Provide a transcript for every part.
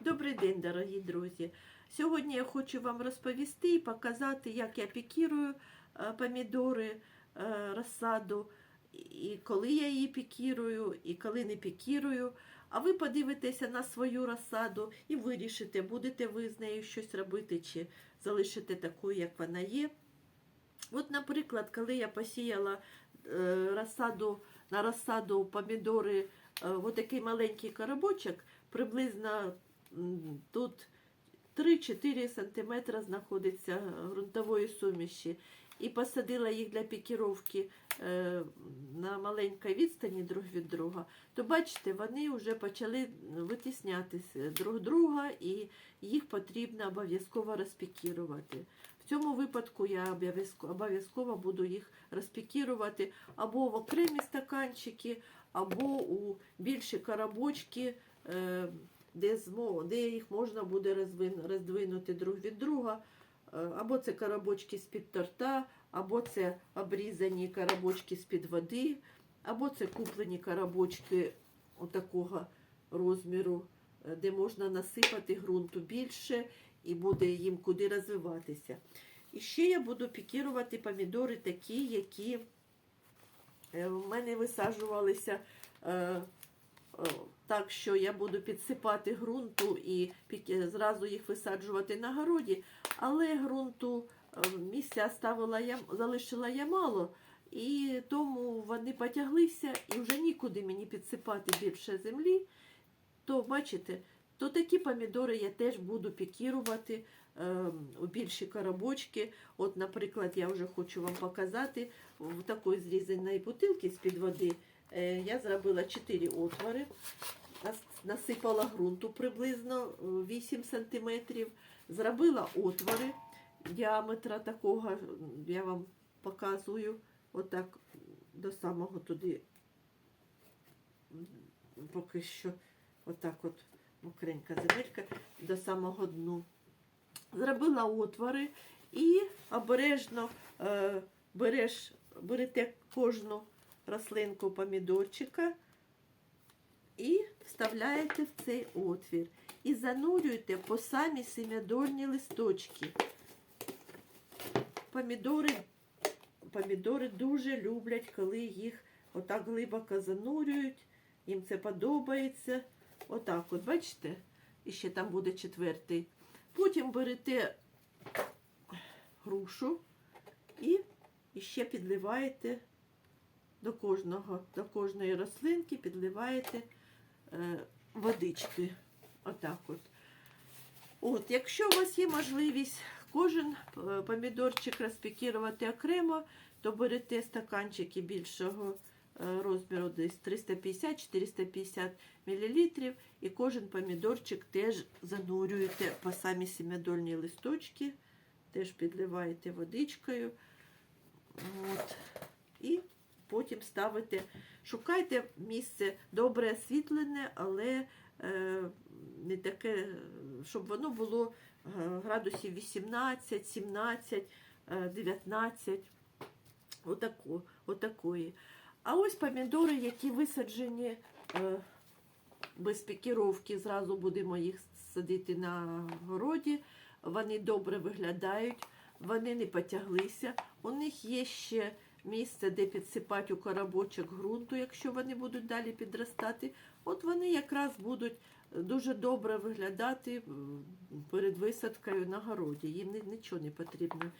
Добрий день, дорогі друзі! Сьогодні я хочу вам розповісти і показати, як я пікірую е, помідори, е, розсаду, і коли я її пікірую, і коли не пікірую. А ви подивитеся на свою розсаду і вирішите, будете ви з нею щось робити, чи залишите такою, як вона є. От, наприклад, коли я посіяла е, розсаду, на розсаду помідори, е, от такий маленький коробочок, приблизно тут 3-4 см знаходиться ґрунтової суміші. І посадила їх для пікіровки е, на маленькій відстані друг від друга, то бачите, вони вже почали витіснятися друг друга, і їх потрібно обов'язково розпікірувати. В цьому випадку я обов'язково буду їх розпікірувати або в окремі стаканчики, або у більші коробочки, е, де, змо, де їх можна буде роздвинути друг від друга. Е, Або це коробочки з-під торта, або це обрізані коробочки з-під води, або це куплені коробочки отакого розміру, е, де можна насипати ґрунту більше і буде їм куди розвиватися. І ще я буду пікірувати помідори такі, які е, в мене висаджувалися так, що я буду підсипати ґрунту і зразу їх висаджувати на городі, але ґрунту е, місця ставила я, залишила я мало, і тому вони потяглися, і вже нікуди мені підсипати більше землі. То, бачите, то такі помідори я теж буду пікірувати е, у більші коробочки. От, наприклад, я вже хочу вам показати в такої зрізаної бутилки з-під води. е, я зробила 4 отвори, насипала ґрунту приблизно е, 8 см, зробила отвори діаметра такого, я вам показую, отак до самого туди, поки що, отак от мокренька земелька до самого дну. Зробила отвори і обережно е, береш, берете кожну рослинку помідорчика і вставляєте в цей отвір. І занурюєте по самі семядольні листочки. Помідори, помідори дуже люблять, коли їх отак глибоко занурюють. Їм це подобається. Отак от, бачите? І ще там буде четвертий. Потім берете грушу і, ще підливаєте до кожного, до кожної рослинки, підливаєте водички. Отак от. От, якщо у вас є можливість кожен е, помідорчик розпікірувати окремо, то берете стаканчики більшого е, розміру, десь 350-450 мл, і кожен помідорчик теж занурюєте по самі семядольні листочки, теж підливаєте водичкою. От. І потім ставите, шукайте місце добре освітлене, але е, не таке, щоб воно було е, градусів 18, 17, е, 19, отако, отакої. А ось помідори, які висаджені е, без пікіровки, зразу будемо їх садити на городі. Вони добре виглядають, вони не потяглися. У них є ще місце, де підсипати у коробочок ґрунту, якщо вони будуть далі підростати. От вони якраз будуть дуже добре виглядати перед висадкою на городі. Їм нічого не потрібно,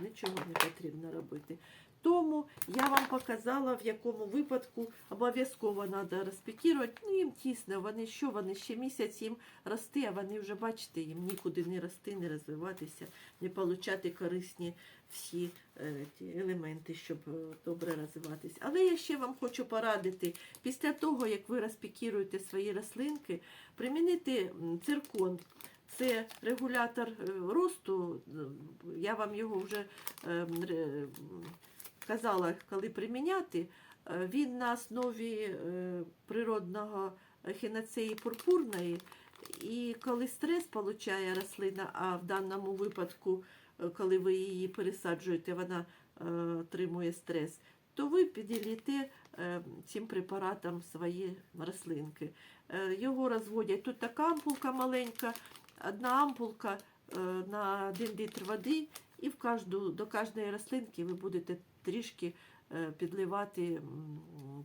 нічого не потрібно робити. Тому я вам показала, в якому випадку обов'язково треба розпікірувати. Ну, їм тісно, вони що, вони ще місяць їм рости, а вони вже, бачите, їм нікуди не рости, не розвиватися, не отримати корисні всі е, ті елементи, щоб е, добре розвиватися. Але я ще вам хочу порадити, після того, як ви розпікіруєте свої рослинки, примінити циркон. Це регулятор е, росту. Я вам його вже е, м, ре- м, казала, коли приміняти. Е, Він на основі е, природного хіноцеї пурпурної. І коли стрес получає рослина, а в даному випадку, е, коли ви її пересаджуєте, вона отримує стрес, то ви піділіте цим препаратом свої рослинки. Його розводять. Тут така ампулка маленька, одна ампулка на 1 літр води, і в кожну, до кожної рослинки ви будете трішки е, підливати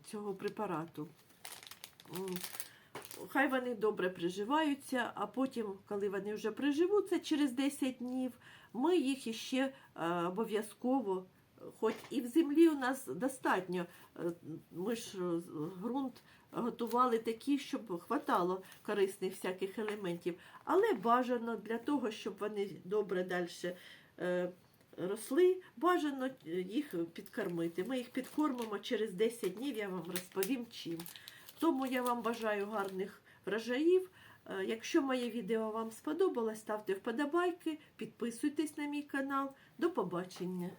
цього препарату. Хай вони добре приживаються, а потім, коли вони вже приживуться через 10 днів, ми їх іще е, обов'язково, хоч і в землі у нас достатньо, е, ми ж ґрунт готували такий, щоб хватало корисних всяких елементів, але бажано для того, щоб вони добре далі росли, бажано е, їх підкормити. Ми їх підкормимо через 10 днів, я вам розповім чим. Тому я вам бажаю гарних врожаїв. Е, Якщо моє відео вам сподобалось, ставте вподобайки, підписуйтесь на мій канал. До побачення!